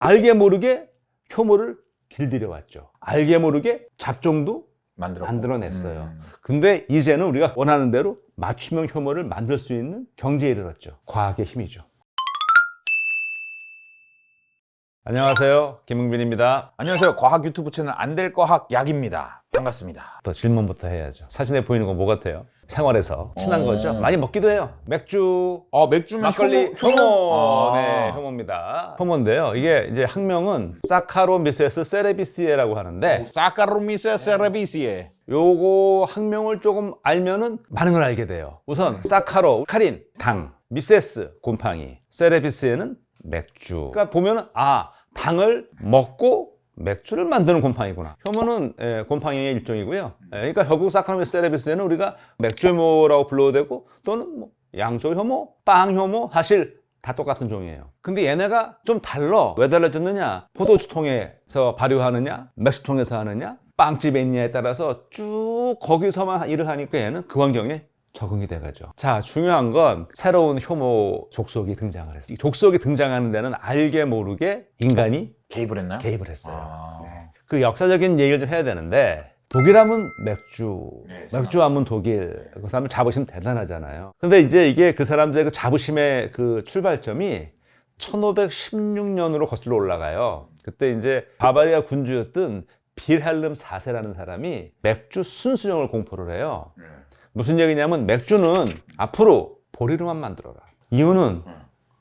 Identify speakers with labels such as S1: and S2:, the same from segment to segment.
S1: 알게 모르게 효모를 길들여 왔죠. 알게 모르게 잡종도
S2: 만들어
S1: 만들어 냈어요.
S2: 음.
S1: 근데 이제는 우리가 원하는 대로 맞춤형 효모를 만들 수 있는 경제에 이르렀죠. 과학의 힘이죠. 안녕하세요. 김흥빈입니다.
S2: 안녕하세요. 과학 유튜브 채널 안 될 과학 약입니다. 반갑습니다.
S1: 또 질문부터 해야죠. 사진에 보이는 건 뭐 같아요? 생활에서 친한
S2: 어.
S1: 거죠. 많이 먹기도 해요. 맥주,
S2: 어 맥주면
S1: 막걸리,
S2: 효모,
S1: 효모.
S2: 아.
S1: 네, 효모입니다. 효모인데요. 이게 이제 학명은 사카로미세스 세레비시에라고 하는데
S2: 사카로미세 세레비시에
S1: 요거 학명을 조금 알면은 많은 걸 알게 돼요. 우선 사카로, 카린, 당, 미세스, 곰팡이, 세레비스에는 맥주. 그러니까 보면은 아 당을 먹고 맥주를 만드는 곰팡이구나. 효모는 예, 곰팡이의 일종이고요. 예, 그러니까 결국 사카로미스 세레비스에는 우리가 맥주 효모라고 불러도 되고 또는 뭐 양조 효모, 빵 효모 사실 다 똑같은 종이에요. 근데 얘네가 좀 달라. 왜 달라졌느냐? 포도주 통에서 발효하느냐, 맥주 통에서 하느냐, 빵집에 있냐에 따라서 쭉 거기서만 일을 하니까 얘는 그 환경에 적응이 돼가죠. 자, 중요한 건 새로운 효모 족속이 등장을 했어요. 이 족속이 등장하는 데는 알게 모르게 인간이
S2: 개입을 했나요?
S1: 개입을 했어요.
S2: 아.
S1: 네. 그 역사적인 얘기를 좀 해야 되는데 독일하면 맥주,
S2: 네,
S1: 맥주 하면 독일, 그 사람들 자부심 대단하잖아요. 근데 이제 이게 그 사람들의 그 자부심의 그 출발점이 1516년으로 거슬러 올라가요. 그때 이제 바바리아 군주였던 빌헬름 4세라는 사람이 맥주 순수령을 공포를 해요.
S2: 네.
S1: 무슨 얘기냐면 맥주는 앞으로 보리로만 만들어라. 이유는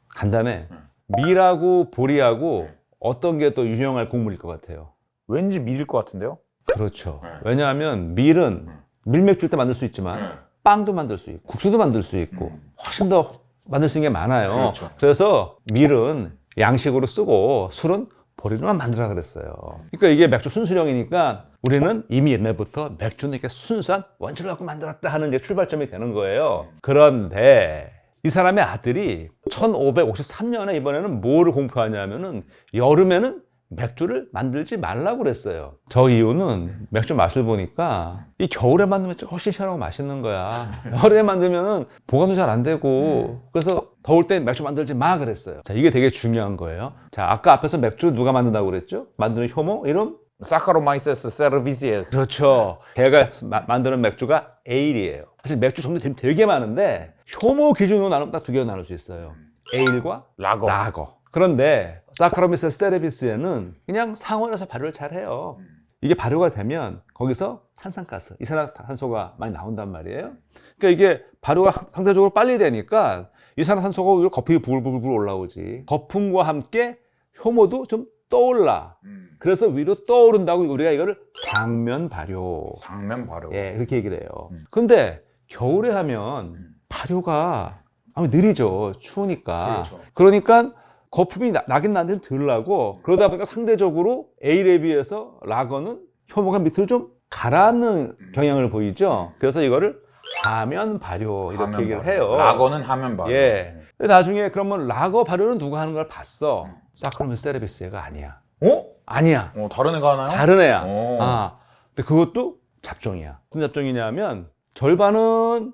S1: 간단해. 밀하고 보리하고 어떤 게더 유용할 곡물일 것 같아요.
S2: 왠지 밀일 것 같은데요?
S1: 그렇죠. 왜냐하면 밀은 밀맥주일 때 만들 수 있지만 빵도 만들 수 있고 국수도 만들 수 있고 훨씬 더 만들 수 있는 게 많아요.
S2: 그렇죠.
S1: 그래서 밀은 양식으로 쓰고 술은 보리로만 만들라 그랬어요. 그러니까 이게 맥주 순수령이니까 우리는 이미 옛날부터 맥주는 이렇게 순수한 원초를 갖고 만들었다 하는 이제 출발점이 되는 거예요. 그런데 이 사람의 아들이 1553년에 이번에는 뭐를 공표하냐면은 여름에는 맥주를 만들지 말라고 그랬어요. 저 이유는 맥주 맛을 보니까 이 겨울에 만들면 훨씬 시원하고 맛있는 거야. 여름에 만들면은 보관도 잘 안 되고 그래서 더울 땐 맥주 만들지 마 그랬어요. 자, 이게 되게 중요한 거예요. 자, 아까 앞에서 맥주 누가 만든다고 그랬죠? 만드는 효모 이름?
S2: 사카로마이세스 세르비시에스
S1: 그렇죠. 걔가 마- 만드는 맥주가 에일이에요. 사실 맥주 종류 되게- 되게 많은데 효모 기준으로 나누면 딱 두 개로 나눌 수 있어요. 에일과
S2: 라거.
S1: 라거. 그런데 사카로미스 스테레비스에는 그냥 상온에서 발효를 잘 해요. 이게 발효가 되면 거기서 탄산가스, 이산화탄소가 많이 나온단 말이에요. 그러니까 이게 발효가 상대적으로 빨리 되니까 이산화탄소가 오히려 거품이 부글부글 올라오지. 거품과 함께 효모도 좀 떠올라. 그래서 위로 떠오른다고 우리가 이거를 상면 발효.
S2: 장면 바로
S1: 예, 그렇게 얘기를 해요.
S2: 음.
S1: 근데 겨울에 하면 발효가 아무 느리죠. 추우니까.
S2: 그렇죠.
S1: 그러니까 거품이 나, 나긴 나는데 덜 나고 그러다 보니까 상대적으로 A에 비해서 라거는 효모가 밑으로 좀 가라앉는 경향을 보이죠. 그래서 이거를 하면 발효 이렇게
S2: 하면
S1: 얘기를
S2: 바로.
S1: 해요.
S2: 라거는 하면 바로
S1: 예. 근데 나중에 그러면 라거 발효는 누가 하는 걸 봤어. 사크로미스 세레비스가 아니야.
S2: 어?
S1: 아니야.
S2: 어 다른 애가 하나요?
S1: 다른 애야.
S2: 오.
S1: 아, 근데 그것도 잡종이야. 무슨 잡종이냐면 절반은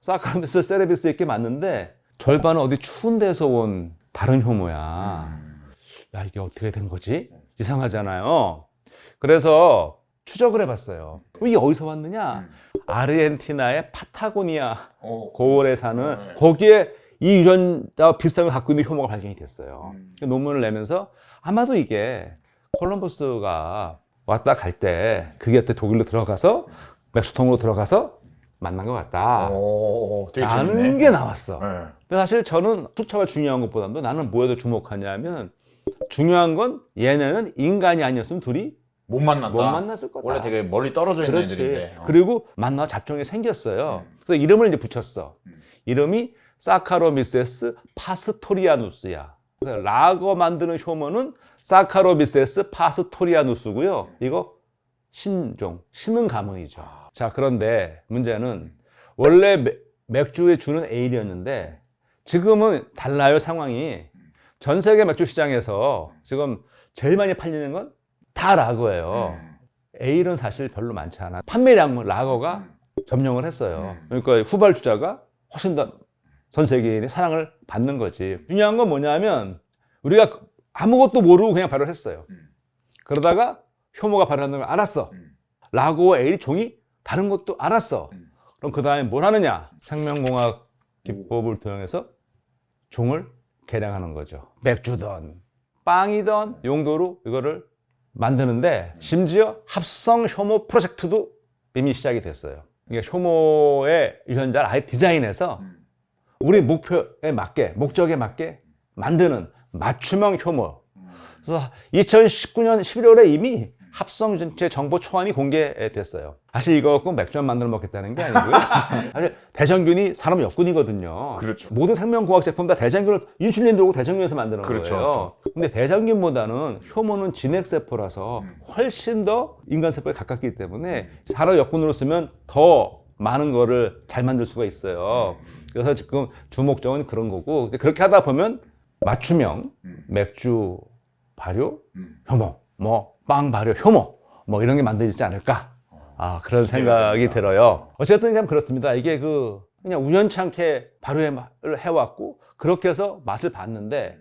S1: 사카라미스 세레비스 있게 맞는데 절반은 어디 추운 데서 온 다른 효모야.
S2: 음.
S1: 야, 이게 어떻게 된 거지? 이상하잖아요. 그래서 추적을 해봤어요. 이게 어디서 왔느냐? 아르헨티나의 파타고니아
S2: 어.
S1: 고을에 사는
S2: 네.
S1: 거기에 이 유전자와 비슷한 걸 갖고 있는 효모가 발견이 됐어요.
S2: 음.
S1: 그 논문을 내면서 아마도 이게 콜럼버스가 왔다 갈 때 그게 그때 독일로 들어가서 맥주통으로 들어가서 만난 것 같다.
S2: 오, 되게
S1: 라는
S2: 재밌네.
S1: 게 나왔어.
S2: 네.
S1: 근데 사실 저는 숫자가 중요한 것보다도 나는 뭐에 더 주목하냐면 중요한 건 얘네는 인간이 아니었으면 둘이
S2: 못 만났다.
S1: 못 만났을 거다.
S2: 원래 되게 멀리 떨어져 있는
S1: 그렇지.
S2: 애들인데. 어.
S1: 그리고 만나 잡종이 생겼어요.
S2: 음.
S1: 그래서 이름을 이제 붙였어.
S2: 음.
S1: 이름이 사카로미세스 파스토리아누스야. 그래서 라거 만드는 효모는 사카로미세스 파스토리아누스고요. 이거 신종, 신흥 가문이죠. 자, 그런데 문제는 원래 맥- 맥주에 주는 에일이었는데 지금은 달라요, 상황이. 전 세계 맥주 시장에서 지금 제일 많이 팔리는 건 다 라거예요.
S2: 음.
S1: 에일은 사실 별로 많지 않아. 판매량은 라거가 점령을 했어요.
S2: 음.
S1: 그러니까 후발 주자가 훨씬 더 전 세계인의 사랑을 받는 거지. 중요한 건 뭐냐면 우리가 아무것도 모르고 그냥 발효를 했어요. 그러다가 효모가 발효하는 걸 알았어. 라고 에일이 종이 다른 것도 알았어. 그럼 그 다음에 뭘 하느냐? 생명공학 기법을 통해서 종을 개량하는 거죠. 맥주든 빵이든 용도로 이거를 만드는데 심지어 합성 효모 프로젝트도 이미 시작이 됐어요. 그러니까 효모의 유전자를 아예 디자인해서 우리 목표에 맞게 목적에 맞게 만드는 맞춤형 효모. 그래서 2019년 11월에 이미 합성 전체 정보 초안이 공개됐어요. 사실 이거 꼭 맥주만 만들어 먹겠다는 게 아니고요. 사실 대장균이 사람 역군이거든요.
S2: 그렇죠.
S1: 모든 생명공학 제품 다 대장균을 인슐린 들고 대장균에서 만드는
S2: 그렇죠,
S1: 거예요. 근데 대장균보다는 효모는 진핵세포라서
S2: 음.
S1: 훨씬 더 인간세포에 가깝기 때문에 사람 역군으로 쓰면 더 많은 거를 잘 만들 수가 있어요.
S2: 음.
S1: 그래서 지금 주목점은 그런 거고 그렇게 하다 보면 맞춤형
S2: 음.
S1: 맥주 발효 효모 뭐 빵 발효 효모 뭐 이런 게 만들어지지 않을까 아 그런 생각이 들어요 어쨌든 그냥 그렇습니다 이게 그 그냥 우연찮게 발효를 해왔고 그렇게 해서 맛을 봤는데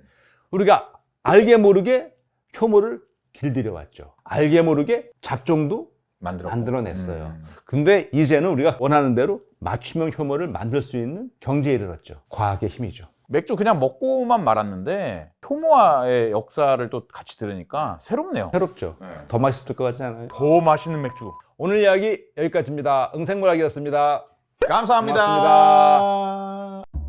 S1: 우리가 알게 모르게 효모를 길들여 왔죠 알게 모르게 잡종도
S2: 만들어
S1: 만들어 냈어요 근데 이제는 우리가 원하는 대로 맞춤형 효모를 만들 수 있는 경제에 이르렀죠 과학의 힘이죠
S2: 맥주 그냥 먹고만 말았는데 효모화의 역사를 또 같이 들으니까 새롭네요.
S1: 새롭죠 더 맛있을 것 같지 않아요?
S2: 더 맛있는 맥주.
S1: 오늘 이야기 여기까지입니다. 응생물학이었습니다.
S2: 감사합니다.
S1: 고맙습니다.